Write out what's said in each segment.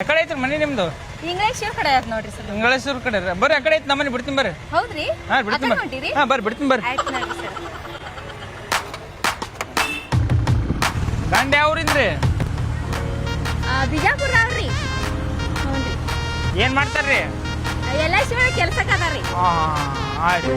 ಕಡೆ ಐತ್ರಿ ಮನೆ ನಿಮ್ದು? ಇಂಗ್ಲಿಷ್ ಕಡೆ ಆಯ್ತು ನೋಡ್ರಿ ಸರ್. ಇಂಗ್ಲೇಶ್ವರ ಕಡೆ ರೀ. ಬರ್ರಿ ಆ ಕಡೆ ಐತಿ ನಮ್ಮನೆ ಬಿಡ್ತೀನಿ ಬರ್ರಿ. ಹೌದ್ರಿ? ಹಾ ಬಿಡ್ತೀನಿ ಬರ್ರಿ. ಹಾ ಬರ್ರಿ ಬಿಡ್ತೀನಿ ಬರ್ರಿ. ಆಯ್ತು ನೋಡ್ರಿ ಸರ್. ಗಂಡ ಯಾವ್ರಿಂದ್ರಿ ಬಿಜಾಪುರದವ್ರಿ ಹ್ಞೂ ಏನ್ ಮಾಡ್ತಾರ್ರಿ? ಎಲ್ಲ ಶಿವ ಕೆಲ್ಸಕ್ಕೆ ಅದಾರಿ ಹಾ ಆಯ್ತು.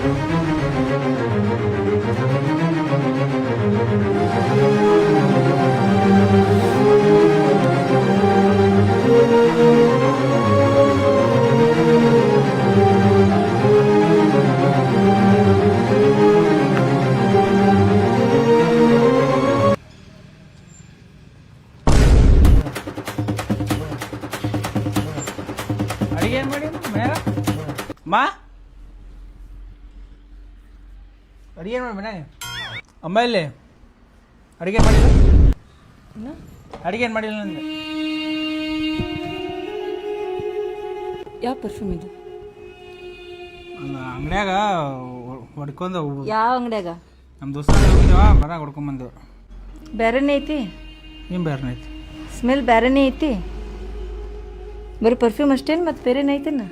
ಮನ್ಯಾಗ ಮಾ? ಅಡಿಗೆ ಏನ್ ಮಾಡಿ ಮನ್ಯಾಗ ಅಮ್ಮ ಇಲ್ಲಿ ಅಡಿಗೆ ಮಾಡಿಲ್ಲ? ಅಡಿಗೆ ಏನ್ ಮಾಡಿಲ್ಲ ನಂದು ಯಾವ ಪರ್ಫ್ಯೂಮ್ ಇದು? ಅಂಗಡ್ಯಾಗ ಹೊಡ್ಕೊಂಡು ಯಾವ ಅಂಗಡ್ಯಾಗ? ನಮ್ಮ ದೋಸ್ತ ಹೋಗಿದ್ದೇವ ಬರ ಹೊಡ್ಕೊಂಬಂದು ಬೇರೆನೇ ಐತಿ? ನಿಮ್ಮ ಬೇರೆ ಐತಿ? ಸ್ಮೆಲ್ ಬೇರೆನೇ ಐತಿ? ಬರೀ ಪರ್ಫ್ಯೂಮ್ ಅಷ್ಟೇನು ಮತ್ತೆ ಬೇರೆನೇ ಐತೇನ?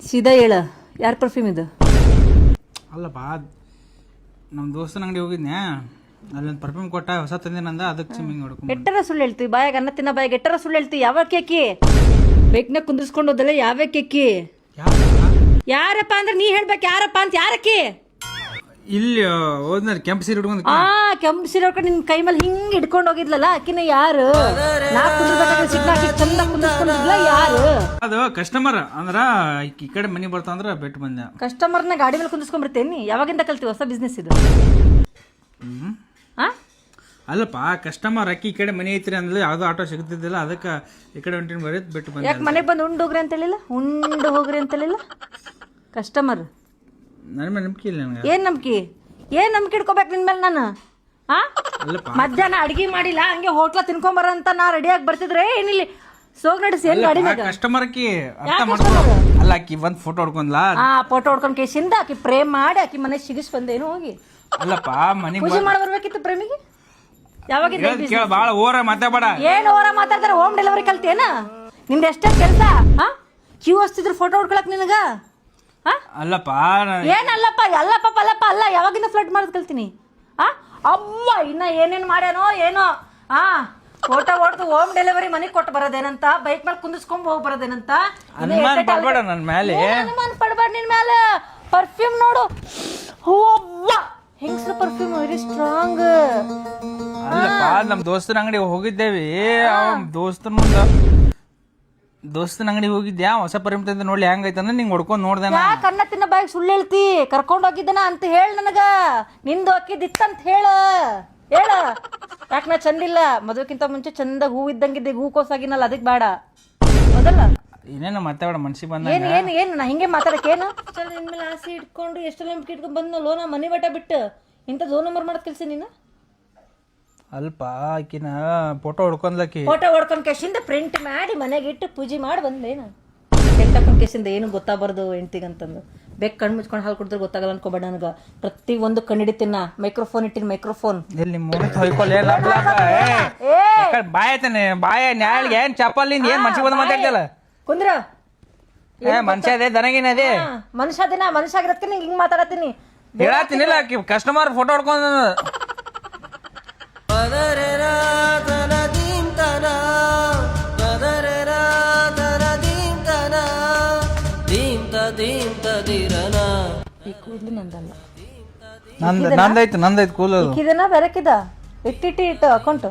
ಸೀದಾ ಹೇಳ. ಯಾರ ಪರ್ಫ್ಯೂಮ್ ಇದು? ಅಲ್ಲಪ್ಪ ನಮ್ಮ ದೋಸ್ತನ ಅಂಗಡಿ ಹೋಗಿದ್ನೆ ಅಲ್ಲೊಂದು ಪರ್ಫ್ಯೂಮ್ ಕೊಟ್ಟ ಹೊಸ ತಂದಿನಂದ ಅದಕ್ಕೆ ಸ್ವಿಮ್ಮಿಂಗ್ ಹೊಡ್ಕೊಂಡ್ ಎಟ್ಟರ ಸುಳ್ಳು ಹೇಳ್ತೀವಿ ಬಾಯಾಗ ಅನ್ನ ತಿನ್ನ ಬಾಯಾಗ ಎಟ್ಟರ ಸುಳ್ಳು ಹೇಳ್ತೀವಿ ಯಾವ ಕೇಕಿ? ಬೇಕ್ನ ಕುಂದಿರ್ಸ್ಕೊಂಡು ಹೋದಲ್ಲ ಯಾವ ಕೇಕಿ? ಯಾರಪ್ಪ ಅಂದ್ರೆ ನೀ ಹೇಳ್ಬೇಕು ಯಾರಪ್ಪ ಅಂತ ಯಾರಕ್ಕಿ? ಇಲ್ಲಿ ಹೋದ್ನ ಕೆಂಪು ಸೀರೆ ಹುಡ್ಕೊಂಡು ಆ ಕೆಂಪು ಸೀರೆ ಹಾಕೊಂಡು ನಿನ್ ಕೈ ಮೇಲೆ ಹಿಂಗ್ ಹಿಡ್ಕೊಂಡು ಹೋಗಿದ್ಲಲ್ಲ ಆಕಿನ ಯಾರು? ನಾ ಕುಂದಿರ್ಬೇಕಾದ್ರೆ ಸಿಗ್ಲ ಆಕಿ ಚಂದ ಯಾರು? ಅದು ಕಸ್ಟಮರ್ ಅಂದ್ರ ಈ ಕಡೆ ಮನೆ ಬರ್ತಾ ಅಂದ್ರ ಬಿಟ್ಟು ಬಂದೆ. ಕಸ್ಟಮರ್ನ ಗಾಡಿ ಮೇಲೆ ಕುಂದಿರ್ಸ್ಕೊಂಡ್ಬರ್ತೇನಿ ಯಾವಾಗಿಂದ ಕಲ್ತಿ ಹೊಸ ಬಿಸ್ನೆಸ್ ಇದು? ಆ? ಅಲ್ಲಪ್ಪ ಕಸ್ಟಮರ್ ಅಕ್ಕಿ ಈ ಕಡೆ ಮನೆ ಐತ್ರಿ ಅಂದ್ರೆ ಯಾವ್ದು ಆಟೋ ಸಿಗ್ತಿದ್ದಿಲ್ಲ ಅದಕ್ಕೆ ಈ ಕಡೆ ಹೊಂಟಿನ ಬರೀ ಬಿಟ್ಟು ಬಂದೆ ಯಾಕೆ ಮನೆಗೆ ಬಂದು ಉಂಡು ಹೋಗ್ರಿ ಅಂತ ಹೇಳಿಲ್ಲ ಉಂಡು ಹೋಗ್ರಿ ಅಂತ ಹೇಳಿಲ್ಲ ಕಸ್ಟಮರ್ ನನ್ನ ಮೇಲೆ ನಂಬಿಕೆ ಇಲ್ಲ ನನಗೆ. ಏನ್ ನಂಬಿಕೆ? ಏನ್ ನಂಬಿಕೆ ಇಟ್ಕೋಬೇಕು ನಿನ್ ಮೇಲೆ ನಾನು? ಆ? ಅಲ್ಲಪ್ಪ ಮಧ್ಯಾಹ್ನ ಅಡಿಗೆ ಮಾಡಿಲ್ಲ ಹಂಗೆ ಹೋಟ್ಲ ತಿನ್ಕೊಂಬರ ಅಂತ ನಾ ರೆಡಿಯಾಗಿ ಬರ್ತಿದ್ರೆ ಏನಿಲ್ಲ ಸೋಗ್ ನಡೆಸಿ ಏನ್ ಗಾಡಿ ಮ್ಯಾಗ. ಕಸ್ಟಮರ್ ಕಿ ಅರ್ಥ ಮಾಡ್ಕೊ ಅಲ್ಲ ಆಕಿ ಒಂದ್ ಫೋಟೋ ಹೊಡ್ಕೊಂಡ್ಲಾ? ಆ ಫೋಟೋ ಹೊಡ್ಕೊಂಡ್ ಕೇಸಿಂದ ಆಕಿ ಪ್ರೇಮ್ ಮಾಡಿ ಆಕಿ ಮನೆ ಸಿಗಿಸ್ ಬಂದೇನು ಹೋಗಿ. ಅಲ್ಲಪ್ಪ ಮನೆಗೆ ಪೂಜೆ ಮಾಡಿ ಬರ್ಬೇಕಿತ್ತು ಪ್ರೇಮಿಗೆ? ಯಾವಾಗ ಕೇಳ ಬಾಳ ಓರ ಮಾತಾಡ ಏನ್ ಓರ ಮಾತಾಡ್ತಾರೆ ಹೋಮ್ ಡೆಲಿವರಿ ಕಲ್ತೇನ? ನಿಮ್ದು ಎಷ್ಟೇ ಕೆಲಸ? ಹಾ ಕ್ಯೂ ಹಚ್ತಿದ್ರು ಫೋಟೋ ಹೊಡ್ಕೊಳಕ್ ನಿನಗ? ಅಲ್ಲಪ್ಪ ಏನಲ್ಲಪ್ಪ ಅಲ್ಲಪ್ಪ ಪಲ್ಲಪ್ಪ ಅಲ್ಲ ಯಾವಾಗಿಂದ ಫ್ಲಡ್ ಮಾಡೋದು ಕಲ್ತೀನಿ? ಆ ಅಮ್ಮ ಇನ್ನ ಏನೇನು ಮಾಡ್ಯಾನೋ ಏನೋ. ಆ ಫೋಟೋ ಹೊಡೆದು ಹೋಮ್ ಡೆಲಿವರಿ ಮನೆಗೆ ಕೊಟ್ಟು ಬರೋದೇನಂತ ಬೈಕ್ ಮೇಲೆ ಕುಂದಿಸ್ಕೊಂಡ್ ಹೋಗಿ ಬರೋದೇನಂತ. ಅನುಮಾನ ಪಡ್ಬೇಡ ನನ್ನ ಮೇಲೆ ಅನುಮಾನ ಪಡ್ಬೇಡ ನಿನ್ನ ಮೇಲೆ ಪರ್ಫ್ಯೂಮ್ ನೋಡು. ಅವ್ವ ಹೆಂಗಸ್ರ ಪರ್ಫ್ಯೂಮ್ ವೆರಿ ಸ್ಟ್ರಾಂಗ್ ಅಲ್ಲಪ್ಪ ನಮ್ಮ ದೋಸ್ತನ ಅಂಗಡಿ ಹೋಗಿದ್ದೇವಿ. ಅವ್ನ ದೋಸ್ತನ ಮುಂದ ದೋಸ್ತನ ಅಂಗಡಿ ಹೋಗಿದ್ಯಾ? ಹೊಸ ಪರಿಮಿತ ನೋಡ್ಲಿ ಹೆಂಗೈತಂದ್ರೆ ನಿಂಗೆ ಹೊಡ್ಕೊಂಡು ನೋಡ್ದೆ ನಾ. ಕಣ್ಣ ತಿನ್ನ ಬಾಯಿಗೆ ಸುಳ್ಳು ಹೇಳ್ತಿ? ಕರ್ಕೊಂಡು ಹೋಗಿದ್ದನ ಅಂತ ಹೇಳ ನನಗ. ನಿಂದು ಅಕ್ಕಿದಿತ್ತಂತ ಹೇಳ. ಹೇಳ. ಯಾಕೆ ನಾ ಚಂದಿಲ್ಲ ಮದುವೆಕ್ಕಿಂತ ಮುಂಚೆ ಚಂದ ಹೂ ಇದ್ದಂಗಿದ್ದೆ ಹೂ ಕೋಸಾಗಿನಲ್ಲ ಅದಕ್ಕೆ ಬೇಡ. ಹೌದಲ್ಲ ಏನೇನು ಮಾತಾಡ ಮನ್ಸಿಗೆ ಬಂದ ಏನು ಏನು ಏನು ನಾ ಹಿಂಗೆ ಮಾತಾಡಕ್ಕೆ ಏನು? ಚಲ್ ನಿನ್ ಮೇಲೆ ಆಸೆ ಇಟ್ಕೊಂಡು ಎಷ್ಟು ನಂಬಿಕೆ ಇಟ್ಕೊಂಡು ಬಂದ್ನಲ್ಲೋ ನಾ ಮನೆ ಬಟ ಬಿಟ್ಟು. ಇಂಥ ಲೋ ನಂಬರ್ ಮಾಡೋದ್ ಕೆಲಸ ನೀನು? ಅಲ್ಪ ಆಕಿನ ಫೋಟೋ ಹೊಡ್ಕೊಂಡ್ಲಕಿ. ಫೋಟೋ ಹೊಡ್ಕೊಂಡ್ ಕೇಸಿಂದ ಪ್ರಿಂಟ್ ಮಾಡಿ ಮನೆಗೆ ಇಟ್ಟು ಪೂಜೆ ಮಾಡಿ ಬಂದೇನು ಎಂಟಕ್ಕೊಂಡ್ ಕೇಸಿಂದ ಏನು ಗೊತ್ತಾಗಬಾರ್ದು ಹೆಂಡ್ತಿಗಂತಂದು. ಬೆಕ್ ಕಣ್ಣು ಮುಚ್ಕೊಂಡು ಹಾಲು ಕುಡಿದ್ರೆ ಗೊತ್ತಾಗಲ್ಲ ಅನ್ಕೋಬೇಡ ನನಗೆ. ಪ್ರತಿ ಒಂದು ಕಣ್ಣಿಡಿತೀನ ಮೈಕ್ರೋಫೋನ್ ಇಟ್ಟಿನ ಮೈಕ್ರೋಫೋನ್ ಮೂರು ಲಾಭ ಏ ಬಾಯ್ ನ್ಯಾಳಿಗೆ ಏನ್ ಚಪ್ಪಲಿಂದ ಏನ್ ಮನ್ಸಿಗೆ ಬಂದು ಮಾತಾಡ್ತಲ್ಲ ಕುಂದ್ರ. ಏ ಮನುಷ್ಯ ಅದೇ ದನಗಿನ ಅದೇ. ಮನುಷ್ಯ ದಿನ ಮನುಷ್ಯ ಆಗಿರತ್ತೆ ಹಿಂಗ್ ಹಿಂಗೆ ಮಾತಾಡತ್ತೀನಿ. ಹೇಳತ್ತೀನಿಲ್ಲ ಆಕಿ ಕಸ್ಟಮರ್ ಫೋಟೋ ಹೊಡ್ಕೊಂಡ್ ಈ ಕೂದಲು ನಂದಲ್ಲ. ನಂದ್ ನಂದೈತು ನಂದೈತು ಕೂಲ್ ಇಟ್ಟಿಟ್ಟಿ ಇಕ್ಕಿದನ? ಬೆರಕಿದ? ಇಟ್ಟಿಟ್ಟಿ ಇಟ್ಟು ಅಕೌಂಟ್.